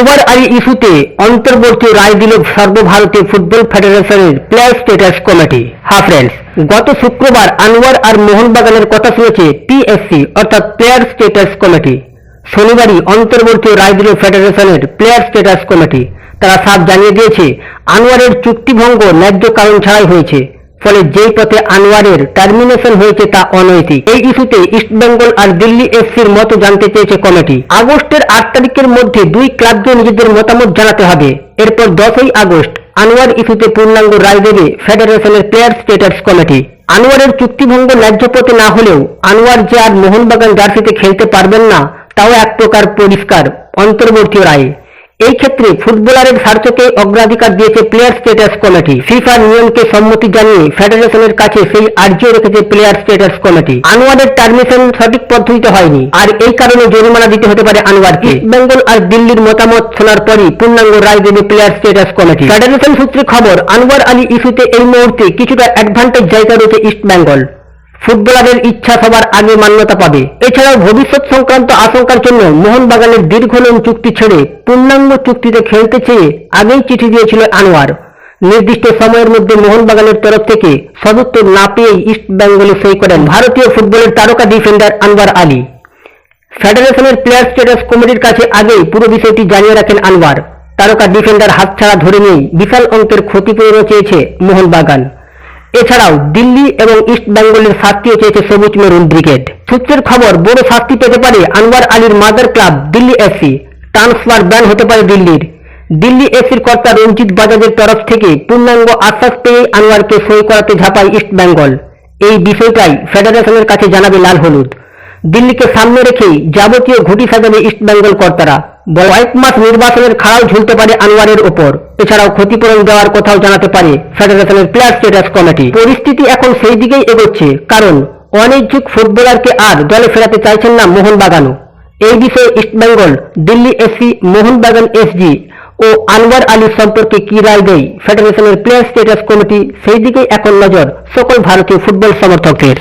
আনোয়ার আলী ইস্যুতে অন্তর্বর্তী রায় দিল সর্বভারতীয় ফুটবল ফেডারেশনের প্লেয়ার স্টেটাস কমিটি। হ্যাঁ ফ্রেন্ডস গত শুক্রবার আনোয়ার আর মোহনবাগানের কথা শুনেছে পিএসসি অর্থাৎ প্লেয়ার স্টেটাস কমিটি। শনিবারই অন্তর্বর্তী রায় দিল ফেডারেশনের প্লেয়ার স্টেটাস কমিটি। তারা সাফ জানিয়ে দিয়েছে, আনোয়ারের চুক্তিভঙ্গ ন্যায্য কারণ ছাড়াই হয়েছে। ফলে যেই পথে আনোয়ারের টার্মিনেশন হয়েছে তা অনৈতিক। এই ইস্যুতে ইস্টবেঙ্গল আর দিল্লি এফসির মতো জানতে চেয়েছে কমিটি। আগস্টের আট তারিখের মধ্যে দুই ক্লাবকে নিজেদের মতামত জানাতে হবে। এরপর দশই আগস্ট আনোয়ার ইস্যুতে পূর্ণাঙ্গ রায় দেবে ফেডারেশনের প্লেয়ার স্টেটাস কমিটি। আনোয়ারের চুক্তিভঙ্গ ন্যায্য পথে না হলেও আনোয়ার যে আর মোহনবাগান জার্সিতে খেলতে পারবেন না, তাও এক প্রকার পরিষ্কার অন্তর্বর্তী রায়। এই ক্ষেত্রে ফুটবলারের স্বার্থকে অগ্রাধিকার দিয়েছে প্লেয়ার স্টেটাস কমিটি ফিফার নিয়মকে সম্মতি জানিয়ে ফেডারেশনের কাছে সেই আর্জিও রেখেছে প্লেয়ার স্টেটাস কমিটি আনোয়ারের টার্মিশন সঠিক পদ্ধতিতে হয়নি। আর এই কারণে জরিমানা দিতে হতে পারে আনোয়ারকে। বেঙ্গল আর দিল্লির মতামত শোনার পরই পূর্ণাঙ্গ রায় দেবে প্লেয়ার স্টেটাস কমিটি ফেডারেশন সূত্রে খবর আনোয়ার আলী ইস্যুতে এই মুহূর্তে কিছুটা অ্যাডভান্টেজ জায়গা রয়েছে ইস্ট বেঙ্গল ফুটবলারের ইচ্ছা সবার আগে মান্যতা পাবে। এছাড়াও ভবিষ্যৎ সংক্রান্ত আশঙ্কার জন্য মোহনবাগানের দীর্ঘদিন চুক্তি ছেড়ে পূর্ণাঙ্গ চুক্তিতে খেলতে চেয়ে আগেই চিঠি দিয়েছিল আনোয়ার। নির্দিষ্ট সময়ের মধ্যে মোহনবাগানের তরফ থেকে সদুত্তর না পেয়েই ইস্ট বেঙ্গলে সই করেন ভারতীয় ফুটবলের তারকা ডিফেন্ডার আনওয়ার আলী। ফেডারেশনের প্লেয়ার স্টেটাস কমিটির কাছে আগেই পুরো বিষয়টি জানিয়ে রাখেন আনোয়ার। তারকা ডিফেন্ডার হাতছাড়া ধরে নিয়েই বিশাল অঙ্কের ক্ষতিপূরণও চেয়েছে মোহনবাগান। এছাড়াও দিল্লি এবং ইস্ট বেঙ্গলের শাস্তিও চেয়েছে সবুজ মেরুন ব্রিগেড। সূত্রের খবর বড় শাস্তি পেতে পারে আনওয়ার আলীর mother club, Delhi FC. Transfer ban হতে পারে দিল্লির। দিল্লি এফসির কর্তা রঞ্জিত বাজাজের তরফ থেকে পূর্ণাঙ্গ আশ্বাস পেয়ে আনোয়ারকে সই করাতে ঝাঁপায় ইস্ট বেঙ্গল। এই বিষয়টাই ফেডারেশনের কাছে জানাবে লাল হলুদ। দিল্লিকে সামনে রেখেই যাবতীয় ঘুটি সাজাবে ইস্ট বেঙ্গল কর্তারা। কয়েক মাস নির্বাচনের খাড়াও ঝুলতে পারে আনোয়ারের ওপর এছাড়াও ক্ষতিপূরণ দেওয়ার কথাও জানাতে পারে ফেডারেশনের প্লেয়ার স্টেটাস কমিটি পরিস্থিতি এখন সেই দিকেই এগোচ্ছে, কারণ অনিচ্ছুক ফুটবলারকে আর দলে ফেরাতে চাইছেন না মোহনবাগানও। এই বিষয়ে ইস্টবেঙ্গল দিল্লি এসসি মোহনবাগান এসজি ও আনওয়ার আলী সম্পর্কে কি রায় দেয় ফেডারেশনের প্লেয়ার স্টেটাস কমিটি সেই দিকেই এখন নজর সকল ভারতীয় ফুটবল সমর্থকদের।